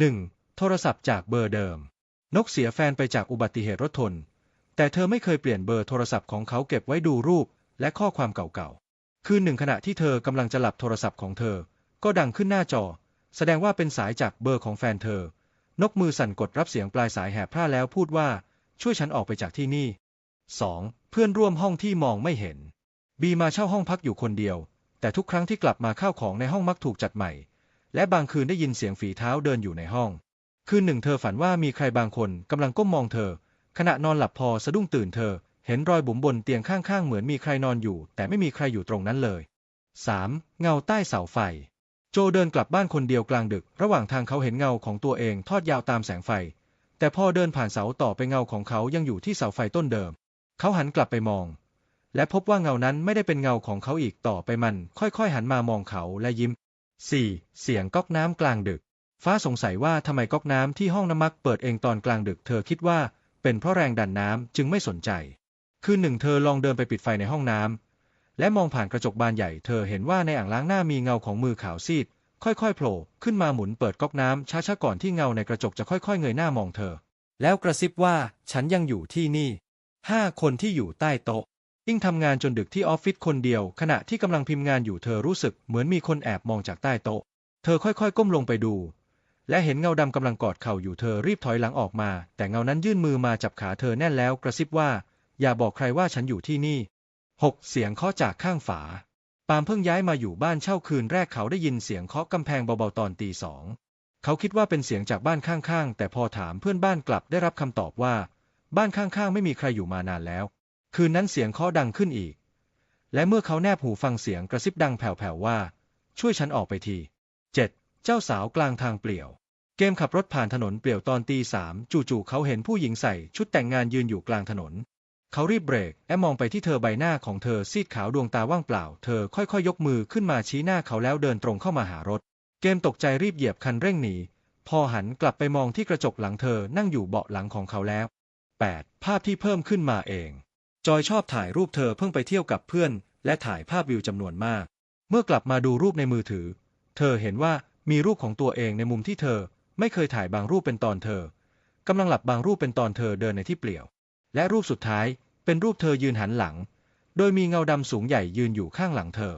1. โทรศัพท์จากเบอร์เดิม นกเสียแฟนไปจากอุบัติเหตุรถชน แต่เธอไม่เคยเปลี่ยนเบอร์โทรศัพท์ของเขาเก็บไว้ดูรูปและข้อความเก่าๆ คืนหนึ่งขณะที่เธอกำลังจะหลับโทรศัพท์ของเธอ ก็ดังขึ้นหน้าจอ แสดงว่าเป็นสายจากเบอร์ของแฟนเธอ นกมือสั่นกดรับเสียงปลายสายแหบพร่าแล้วพูดว่า ช่วยฉันออกไปจากที่นี่ 2. เพื่อนร่วมห้องที่มองไม่เห็น บีมาเช่าห้องพักอยู่คนเดียว แต่ทุกครั้งที่กลับมาข้าวของในห้องมักถูกจัดใหม่ และบางคืนได้ยินเสียงฝีเท้าเดินอยู่ในห้อง คืนหนึ่งเธอฝันว่ามีใครบางคนกำลังก้มมองเธอ ขณะนอนหลับพอสะดุ้งตื่นเธอ เห็นรอยบุ๋มบนเตียงข้างๆ เหมือนมีใครนอนอยู่ แต่ไม่มีใครอยู่ตรงนั้นเลย 3. เงาใต้เสาไฟ โจเดินกลับบ้านคนเดียวกลางดึก ระหว่างทางเขาเห็นเงาของตัวเองทอดยาวตามแสงไฟ แต่พอเดินผ่านเสาต่อไปเงาของเขายังอยู่ที่เสาไฟต้นเดิม เขาหันกลับไปมอง และพบว่าเงานั้นไม่ได้เป็นเงาของเขาอีกต่อไปมัน ค่อยๆ หันมามองเขาและยิ้ม 4. เสียงก๊อกน้ำกลางดึก ฟ้าสงสัยว่าทำไมก๊อกน้ำที่ห้องน้ำมักเปิดเองตอนกลางดึก เธอคิดว่าเป็นเพราะแรงดันน้ำจึงไม่สนใจ คืนหนึ่งเธอลองเดินไปปิดไฟในห้องน้ำและมองผ่านกระจกบานใหญ่ เธอเห็นว่าในอ่างล้างหน้ามีเงาของมือขาวซีด ค่อยๆโผล่ขึ้นมาหมุนเปิดก๊อกน้ำช้าๆก่อนที่เงาในกระจกจะค่อยๆเงยหน้ามองเธอ แล้วกระซิบว่าฉันยังอยู่ที่นี่ห้าคนที่อยู่ใต้โต๊ะ ยิ่งทำงานจนดึกที่ออฟฟิศคนเดียว ขณะที่กำลังพิมพ์งานอยู่เธอรู้สึกเหมือนมีคนแอบมองจากใต้โต๊ะ เธอค่อยๆ ก้มลงไปดู และเห็นเงาดำกำลังกอดเข่าอยู่เธอรีบถอยหลังออกมา แต่เงานั้นยื่นมือมาจับขาเธอแน่นแล้วกระซิบว่า อย่าบอกใครว่าฉันอยู่ที่นี่ 6. เสียงเคาะจากข้างฝา ปามเพิ่งย้ายมาอยู่บ้านเช่าคืนแรกเขาได้ยินเสียงเคาะกำแพงเบาๆตอนตีสองเขาคิดว่าเป็นเสียงจากบ้านข้างๆ แต่พอถามเพื่อนบ้านกลับได้รับคำตอบว่า บ้านข้างๆ ไม่มีใครอยู่มานานแล้ว คืนนั้นเสียงเคาะดังขึ้นอีก และเมื่อเขาแนบหูฟังเสียงกระซิบดังแผ่วๆว่า ช่วยฉันออกไปที 7. เจ้าสาวกลางทางเปลี่ยว เกมขับรถผ่านถนนเปลี่ยวตอนตีสามจู่ๆเขาเห็นผู้หญิงใส่ชุดแต่งงานยืนอยู่กลางถนน เขารีบเบรกและมองไปที่เธอใบหน้าของเธอซีดขาวดวงตาว่างเปล่า เธอค่อยๆยกมือขึ้นมาชี้หน้าเขาแล้วเดินตรงเข้ามาหารถ เกมตกใจรีบเหยียบคันเร่งหนีพอหันกลับไปมองที่กระจกหลังเธอนั่งอยู่เบาะหลังของเขาแล้ว 8. ภาพที่เพิ่มขึ้นมาเอง จอยชอบถ่ายรูปเธอเพิ่งไปเที่ยวกับเพื่อน และถ่ายภาพวิวจำนวนมาก เมื่อกลับมาดูรูปในมือถือ เธอเห็นว่ามีรูปของตัวเองในมุมที่เธอ ไม่เคยถ่ายบางรูปเป็นตอนเธอกำลังหลับบางรูปเป็นตอนเธอเดินในที่เปลี่ยว และรูปสุดท้ายเป็นรูปเธอยืนหันหลัง โดยมีเงาดำสูงใหญ่ยืนอยู่ข้างหลังเธอ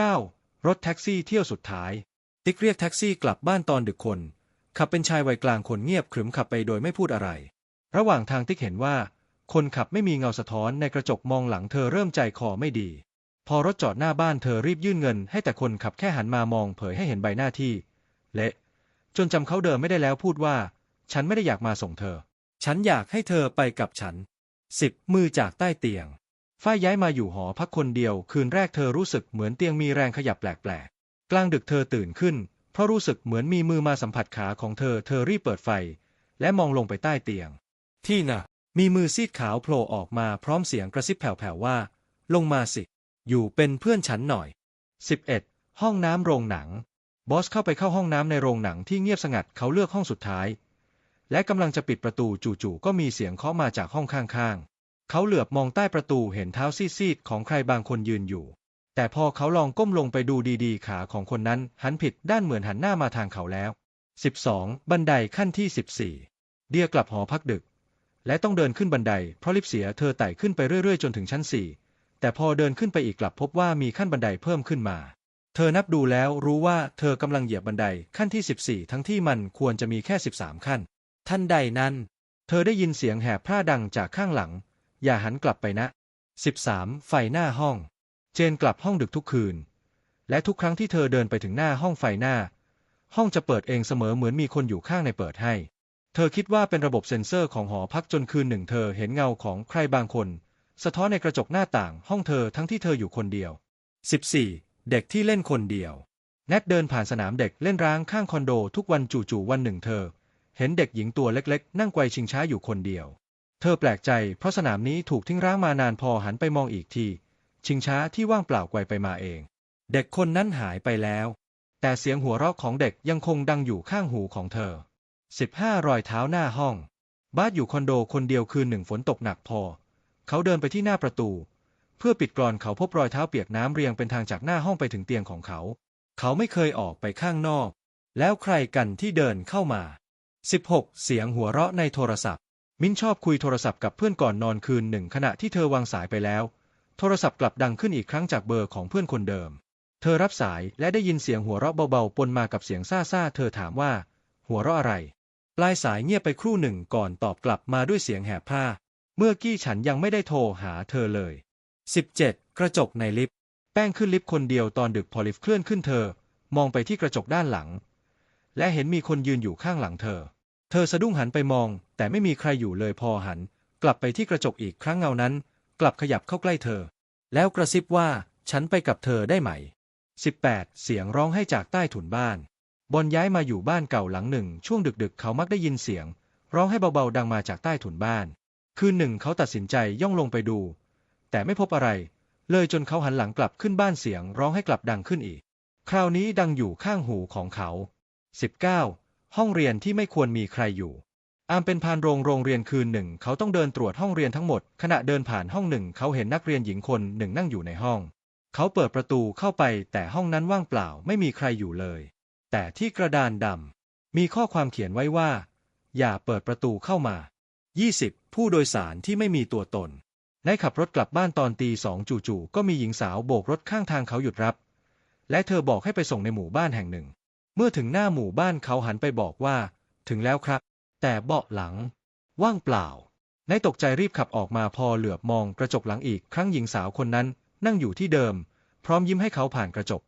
9. รถแท็กซี่เที่ยวสุดท้าย ติ๊กเรียกแท็กซี่กลับบ้านตอนดึกคน ขับเป็นชายวัยกลางคนเงียบขรึมขับไปโดยไม่พูดอะไร ระหว่างทางติ๊กเห็นว่า คนขับไม่มีเงาสะท้อนในกระจกมองหลังเธอเริ่มใจคอไม่ดี พอรถจอดหน้าบ้านเธอรีบยื่นเงิน ให้แต่คนขับแค่หันมามองเผยให้เห็นใบหน้าที่เละจนจำเขาเดิมไม่ได้แล้วพูดว่า ฉันไม่ได้อยากมาส่งเธอ ฉันอยากให้เธอไปกับฉันสิบมือจากใต้เตียงฝ้ายย้ายมาอยู่หอพักคนเดียว คืนแรกเธอรู้สึกเหมือนเตียงมีแรงขยับแปลกๆ กลางดึกเธอตื่นขึ้น เพราะรู้สึกเหมือนมีมือมาสัมผัสขาของเธอ เธอรีบเปิดไฟ และมองลงไปใต้เตียง ที่น่ะ มีมือซีดขาวโผล่ออกมาพร้อมเสียงกระซิบแผ่วๆว่า ลงมาสิ อยู่เป็นเพื่อนฉันหน่อย 11. ห้องน้ำโรงหนัง บอสเข้าไปเข้าห้องน้ำในโรงหนังที่เงียบสงัดเขาเลือกห้องสุดท้าย และกำลังจะปิดประตูจู่ๆก็มีเสียงเคาะมาจากห้องข้างๆ เขาเหลือบมองใต้ประตูเห็นเท้าซีดๆของใครบางคนยืนอยู่ แต่พอเขาลองก้มลงไปดูดีๆ ขาของคนนั้นหันผิดด้านเหมือนหันหน้ามาทางเขาแล้ว 12. บันไดขั้นที่ 14 เดียกลับหอพักดึก และต้องเดินขึ้นบันได เพราะลิฟต์เสียเธอไต่ขึ้นไปเรื่อยๆ จนถึงชั้น4แต่พอเดินขึ้นไปอีกกลับพบว่ามีขั้นบันไดเพิ่มขึ้นมา เธอนับดูแล้วรู้ว่าเธอกำลังเหยียบบันไดขั้นที่ 14 ทั้งที่มันควรจะมีแค่ 13 ขั้นทันใดนั้น เธอได้ยินเสียงแหบพร่าดังจากข้างหลัง อย่าหันกลับไปนะ 13. ไฟหน้าห้อง เจนกลับห้องดึกทุกคืน และทุกครั้งที่เธอเดินไปถึงหน้าห้องไฟหน้า ห้องจะเปิดเองเสมอเหมือนมีคนอยู่ข้างในเปิดให้ เธอคิดว่าเป็นระบบเซ็นเซอร์ของหอพักจนคืนหนึ่งเธอเห็นเงาของใครบางคน สะท้อนในกระจกหน้าต่างห้องเธอทั้งที่เธออยู่คนเดียว 14. เด็กที่เล่นคนเดียวแนทเดินผ่านสนามเด็กเล่นร้างข้างคอนโดทุกวันจู่ๆวันหนึ่งเธอ เห็นเด็กหญิงตัวเล็กๆ นั่งไกวชิงช้าอยู่คนเดียว เธอแปลกใจเพราะสนามนี้ถูกทิ้งร้างมานานพอหันไปมองอีกที ชิงช้าที่ว่างเปล่าไกวไปมาเอง เด็กคนนั้นหายไปแล้ว แต่เสียงหัวเราะของเด็กยังคงดังอยู่ข้างหูของเธอ 15 รอยเท้าหน้าห้อง บ้าสอยู่คอนโดคนเดียวคืนหนึ่งฝนตกหนักพอ เขาเดินไปที่หน้าประตู เพื่อปิดกรอนเขาพบรอยเท้าเปียกน้ำเรียงเป็นทางจากหน้าห้องไปถึงเตียงของเขา เขาไม่เคยออกไปข้างนอก แล้วใครกันที่เดินเข้ามา 16. เสียงหัวเราะในโทรศัพท์ มิ้นชอบคุยโทรศัพท์กับเพื่อนก่อนนอนคืนหนึ่งขณะที่เธอวางสายไปแล้ว โทรศัพท์กลับดังขึ้นอีกครั้งจากเบอร์ของเพื่อนคนเดิม เธอรับสายและได้ยินเสียงหัวเราะเบาๆปนมากับเสียงซ่าๆเธอถามว่า หัวเราะอะไร ปลายสายเงียบไปครู่หนึ่งก่อนตอบกลับมาด้วยเสียงแหบผ้า เมื่อกี้ฉันยังไม่ได้โทรหาเธอเลย 17. กระจกในลิฟต์ แป้งขึ้นลิฟต์คนเดียวตอนดึกพอลิฟต์เคลื่อนขึ้นเธอ มองไปที่กระจกด้านหลัง และเห็นมีคนยืนอยู่ข้างหลังเธอ เธอสะดุ้งหันไปมอง แต่ไม่มีใครอยู่เลยพอหัน กลับไปที่กระจกอีกครั้งเงานั้น กลับขยับเข้าใกล้เธอ แล้วกระซิบว่า ฉันไปกับเธอได้ไหม 18. เสียงร้องให้จากใต้ถุนบ้าน บอลย้ายมาอยู่บ้านเก่าหลังหนึ่ง ช่วงดึกๆ เขามักได้ยินเสียง ร้องให้เบาๆ ดังมาจากใต้ถุนบ้าน คืนหนึ่งเขาตัดสินใจย่องลงไปดู แต่ไม่พบอะไร เลยจนเขาหันหลังกลับขึ้นบ้านเสียงร้องให้กลับดังขึ้นอีก คราวนี้ดังอยู่ข้างหูของเขา 19. ห้องเรียนที่ไม่ควรมีใครอยู่ อามเป็นพานโรงโรงเรียนคืนหนึ่ง เขาต้องเดินตรวจห้องเรียนทั้งหมด ขณะเดินผ่านห้องหนึ่ง เขาเห็นนักเรียนหญิงคนหนึ่งนั่งอยู่ในห้อง เขาเปิดประตูเข้าไปแต่ห้องนั้นว่างเปล่าไม่มีใครอยู่เลย แต่ที่กระดานดำมีข้อความเขียนไว้ว่า อย่าเปิดประตูเข้ามา 20. ผู้โดยสารที่ไม่มีตัวตนในขับรถกลับบ้านตอนตีสองจู่ๆก็มีหญิงสาวโบกรถข้างทางเขาหยุดรับ และเธอบอกให้ไปส่งในหมู่บ้านแห่งหนึ่ง เมื่อถึงหน้าหมู่บ้านเขาหันไปบอกว่า ถึงแล้วครับ แต่เบาะหลัง ว่างเปล่าในตกใจรีบขับออกมาพอเหลือบมองกระจกหลังอีกครั้งหญิงสาวคนนั้นนั่งอยู่ที่เดิม พร้อมยิ้มให้เขาผ่านกระจก